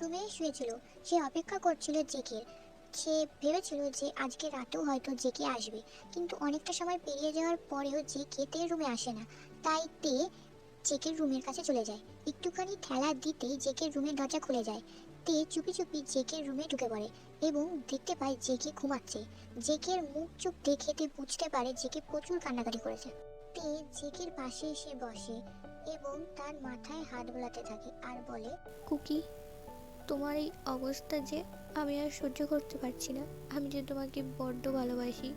রুমে শুয়েছিল। সে অপেক্ষা করছিল জেকের সে ভেবেছিল যে আজকে রাতেও হয়তো জেকে আসবে। কিন্তু অনেকটা সময় পেরিয়ে যাওয়ার পরেও জেকে তে রুমে আসে না। তাই তে জেকের রুমের কাছে চলে যায়। একটুখানি ঠেলা দিতেই জেকের রুমের দরজা খুলে যায়। তে চুপি চুপি জেকের রুমে ঢুকে পড়ে এবং দেখতে পায় জেকে ঘুমাচ্ছে। জেকের মুখ চুপ দেখে তে বুঝতে পারে জেকে প্রচুর কান্নাকাটি করেছে। তে জেকের পাশে এসে বসে এবং তার মাথায় হাত বোলাতে থাকে আর বলে, কুকি তোমার এই অবস্থা যে আমি আর সহ্য করতে পারছি না। আমি যে তোমাকে বড্ড ভালোবাসি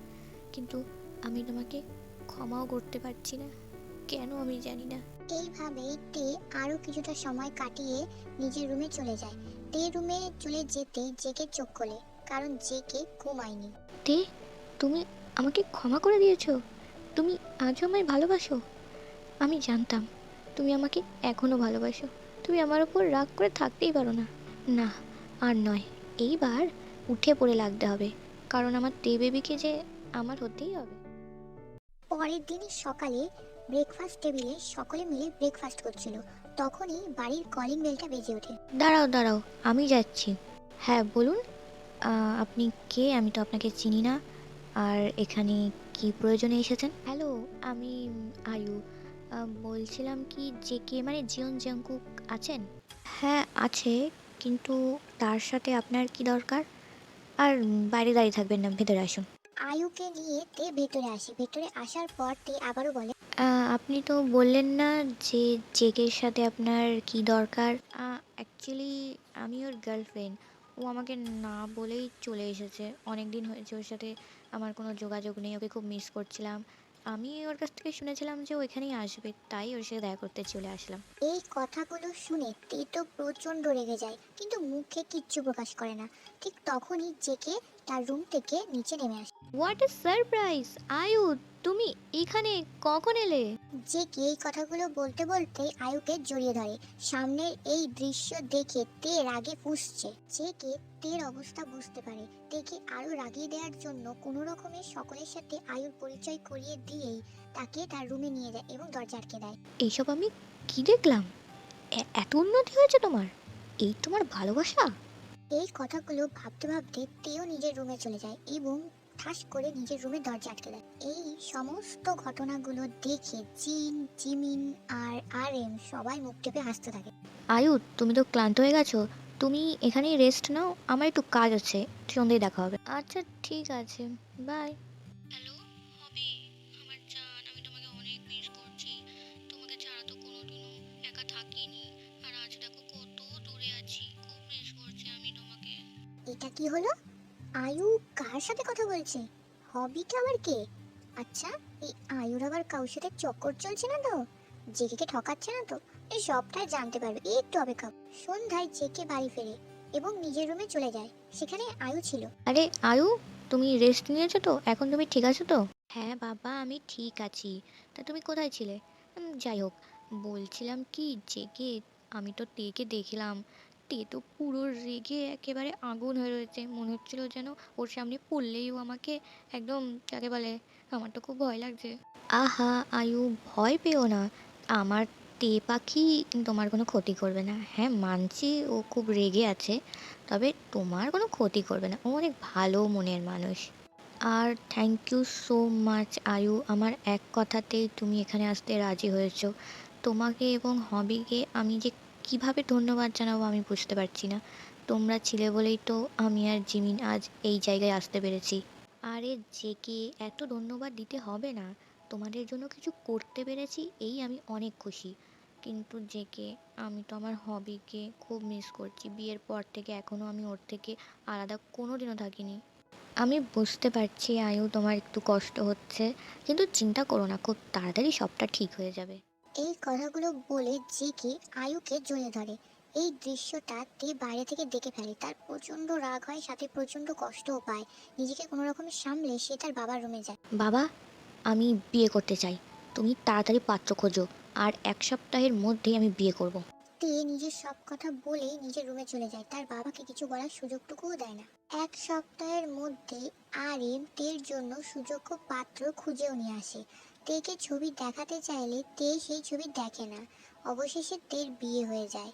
কিন্তু আমি তোমাকে ক্ষমাও করতে পারছি না। কেন আমি জানি না। এইভাবে তে আরও কিছুটা সময় কাটিয়ে নিজের রুমে চলে যায়। তে রুমে চলে যেতে জেকে চোখ খোলে কারণ জেকে ঘুমায়নি। তে তুমি আমাকে ক্ষমা করে দিয়েছ। তুমি আজও আমায় ভালোবাসো। আমি জানতাম তুমি আমাকে এখনও ভালোবাসো। তুমি আমার ওপর রাগ করে থাকতেই পারো না। না আর নয়। এইবার উঠে পড়ে লাগতে হবে কারণ আমার তে বেবিকে যে আমার হতেই হবে। পরের দিনই সকালে ব্রেকফাস্ট টেবিলে সকলে মিলে ব্রেকফাস্ট করছিল। তখনই বাড়ির কলিং বেলটা বেজে ওঠে। দাঁড়াও দাঁড়াও আমি যাচ্ছি। হ্যাঁ বলুন আপনি কে? আমি তো আপনাকে চিনি না। আর এখানে কি প্রয়োজনে এসেছেন? হ্যালো আমি আয়ু। বলছিলাম কি যে কে মানে জিয়ন জাংকুক আছেন? হ্যাঁ আছে। কিন্তু তার সাথে আপনার কি দরকার? আর বাইরে দাঁড়িয়ে থাকবেন না ভেতরে আসুন। আয়ুকে নিয়ে তে ভেতরে আসে। ভেতরে আসার পর তে আবারও বলে আপনি তো বললেন না যে জেকের সাথে আপনার কি দরকার। অ্যাকচুয়ালি আমি ওর গার্লফ্রেন্ড ও আমাকে না বলেই চলে এসেছে। অনেক দিন হয়েছে ওর সাথে আমার কোনো যোগাযোগ নেই। ওকে খুব মিস করছিলাম। আমি ওর কাছ থেকে শুনেছিলাম যে ওইখানেই আসবে, তাই ওর সাথে দেখা করতে চলে আসলাম। এই কথাগুলো শুনে তেতো প্রচণ্ড রেগে যায়, কিন্তু মুখে কিচ্ছু প্রকাশ করে না। ঠিক তখনই জেকে তার রুম থেকে নিচে নেমে আসে। হোয়াট এ সারপ্রাইজ আয়ু তুমি এখানে কখন এলে? যে কে এই কথাগুলো বলতে বলতে আয়ুকে জড়িয়ে ধরে। সামনের এই দৃশ্য দেখে তে রাগে ফুসছে। যে কে তের অবস্থা বুঝতে পারে। তেকে আরও রাগিয়ে দেওয়ার জন্য কোনো রকমের সকলের সাথে আয়ুর পরিচয় করিয়ে দিয়েই তাকে তার রুমে নিয়ে যায় এবং দরজা আটকে দেয়। এইসব আমি কি দেখলাম? এত উন্নতি হয়েছে তোমার? এই তোমার ভালোবাসা? এই কথাগুলো ভাবতে ভাবতে তেও নিজের রুমে চলে যায় এবং ঠাস করে নিজের রুমে দরজা আটকে দেয়। এই সমস্ত ঘটনাগুলো দেখে জিন জিমিন আর আর এম সবাই মুখ টেপে হাসতে থাকে। আয়ু তুমি তো ক্লান্ত হয়ে গেছো। তুমি এখানেই রেস্ট নাও আমার একটু কাজ আছে সন্ধ্যেই দেখা হবে। আচ্ছা ঠিক আছে। বাই হ্যালো হবি। আমার জান আমি তোমাকে অনেক মিস করছি। তোমাকে ছাড়া তো কোনোদিনও একা থাকিনি। এটা কি হলো? আয়ু কার সাথে কথা বলছে? হবিটা আবার কে? আচ্ছা এই আয়ুর আবার কারোর সাথে চক্কর চলছে না তো? জেকে ঠকাচ্ছে না তো? এই সবটাই জানতে পারবে একটু অপেক্ষা সন্ধ্যায় জেকে বাড়ি ফেরে এবং নিজের রুমে চলে যায়। সেখানে আয়ু ছিল। আরে আয়ু, তুমি রেস্ট নিয়েছো তো? এখন তুমি ঠিক আছো তো? হ্যাঁ বাবা, আমি ঠিক আছি। তা তুমি কোথায় ছিলে? যাই হোক, বলছিলাম কি জেগে আমি তো টেকে দেখলাম। তে তো পুরো রেগে একেবারে আগুন হয়ে রয়েছে। মনে হচ্ছিল যেন ওর সামনে পড়লেই ও আমাকে একদম, যাকে বলে, আমার তো খুব ভয় লাগছে। আহা, আয়ু, ভয় পেও না। আমার তে পাখি তোমার কোনো ক্ষতি করবে না। হ্যাঁ মানছি ও খুব রেগে আছে, তবে তোমার কোনো ক্ষতি করবে না। ও অনেক ভালো মনের মানুষ। আর থ্যাংক ইউ সো মাচ আয়ু। আমার এক কথাতেই তুমি এখানে আসতে রাজি হয়েছো। তোমাকে এবং হবিকে আমি যে কীভাবে ধন্যবাদ জানাব আমি বুঝতে পারছি না। তোমরা ছিলে বলেই তো আমি আর জিমিন আজ এই জায়গায় আসতে পেরেছি। আরে জেকে এত ধন্যবাদ দিতে হবে না। তোমাদের জন্য কিছু করতে পেরেছি, এই আমি অনেক খুশি। কিন্তু জেকে আমি তো আমার হবিকে খুব মিস করছি। বিয়ের পর থেকে এখনও আমি ওর থেকে আলাদা কোনো দিনও থাকিনি। আমি বুঝতে পারছি আয়ু, তোমার একটু কষ্ট হচ্ছে। কিন্তু চিন্তা করো না, খুব তাড়াতাড়ি সবটা ঠিক হয়ে যাবে। এই কথাগুলো বলে জেকে আয়ুকে জড়িয়ে ধরে। এই দৃশ্যটা তে বাইরে থেকে দেখে ফেলে। তার প্রচণ্ড রাগ হয় সাথে প্রচণ্ড কষ্টও পায়। নিজেকে কোনো রকমের সামলে সে তার বাবার রুমে যায়। বাবা আমি বিয়ে করতে চাই। তুমি তাড়াতাড়ি পাত্র খোঁজো আর এক সপ্তাহের মধ্যেই আমি বিয়ে করব। তে নিজের সব কথা বলে নিজের রুমে চলে যায়। তার বাবাকে কিছু বলার সুযোগটুকুও দেয় না। এক সপ্তাহের মধ্যে আরিম তের জন্য সুযোগ্য পাত্র খুঁজেও নিয়ে আসে। তেকে ছবি দেখাতে চাইলে তে সেই ছবি দেখে না। অবশেষে তের বিয়ে হয়ে যায়।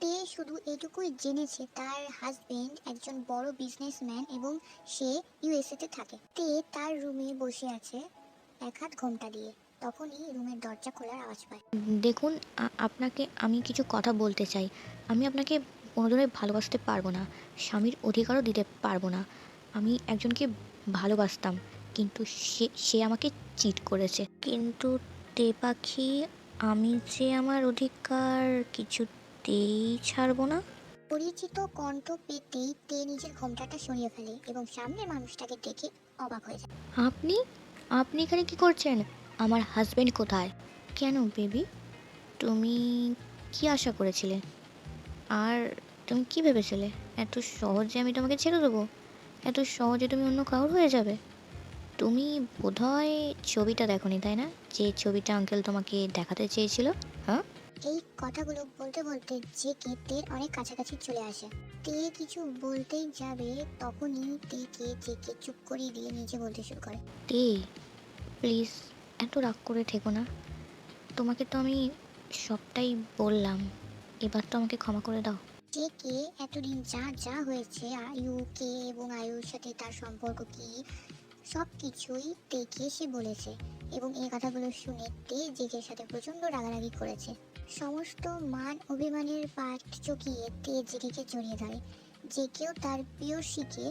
তে শুধু এটুকুই জেনেছে তার হাজবেন্ড একজন বড় বিজনেসম্যান এবং সে ইউএসএতে থাকে। তে তার রুমে বসে আছে এক হাত ঘোমটা দিয়ে। তখনই রুমের দরজা খোলার আওয়াজ পায়। দেখুন আপনাকে আমি কিছু কথা বলতে চাই। আমি আপনাকে কোনোদিনই ভালোবাসতে পারব না। স্বামীর অধিকারও দিতে পারব না। আমি একজনকে ভালোবাসতাম। কিন্তু সে সে আমাকে চিট করেছে। কিন্তু তে পাখি আমি যে আমার অধিকার কিছুতেই ছাড়বো না। পরিচিত কণ্ঠ পেতেই তে নিজের ঘোমটাটা সরিয়ে ফেলে এবং সামনের মানুষটাকে দেখে অবাক হয়ে যায়। আপনি? আপনি এখানে কি করছেন? আমার হাজবেন্ড কোথায়? কেন বেবি তুমি কি আশা করেছিলে? আর তুমি কি ভেবেছিলে? এত সহজে আমি তোমাকে ছেড়ে দেবো? এত সহজে তুমি অন্য কারোর হয়ে যাবে? তুমি বোধহয় ছবিটা দেখোনি তাই না? যে ছবিটা আঙ্কেল তোমাকে দেখাতে চেয়েছিল হ্যাঁ? এই কথাগুলো বলতে বলতে জেকে তের অনেক কাছাকাছি চলে আসে। তে কিছু বলতেই যাবে তখনই তেকে জেকে চুপ করিয়ে দিয়ে নিজে বলতে শুরু করে। তে প্লিজ এত রাগ করে থেকো না। তোমাকে তো আমি সবটাই বললাম এবার তো আমাকে ক্ষমা করে দাও। জেকে এতদিন যা যা হয়েছে আয়ু কে এবং আয়ুর সাথে তার সম্পর্ক কি সব কিছুই তেকে সে বলেছে এবং এই কথাগুলো শুনে তে জেকের সাথে প্রচণ্ড রাগারাগি করেছে। সমস্ত মান অভিমানের পাট চকিয়ে তে জেকেকে জড়িয়ে ধরে। জেকেও তার প্রিয়সীকে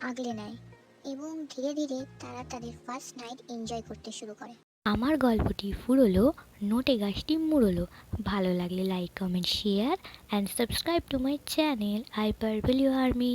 আগলে নেয় এবং ধীরে ধীরে তারা তাদের ফার্স্ট নাইট এনজয় করতে শুরু করে। আমার গল্পটি ফুরলো, নোটে গাছটি মুড়লো। ভালো লাগলে like comment share and subscribe to my channel I পারবেল ইউ আর্মি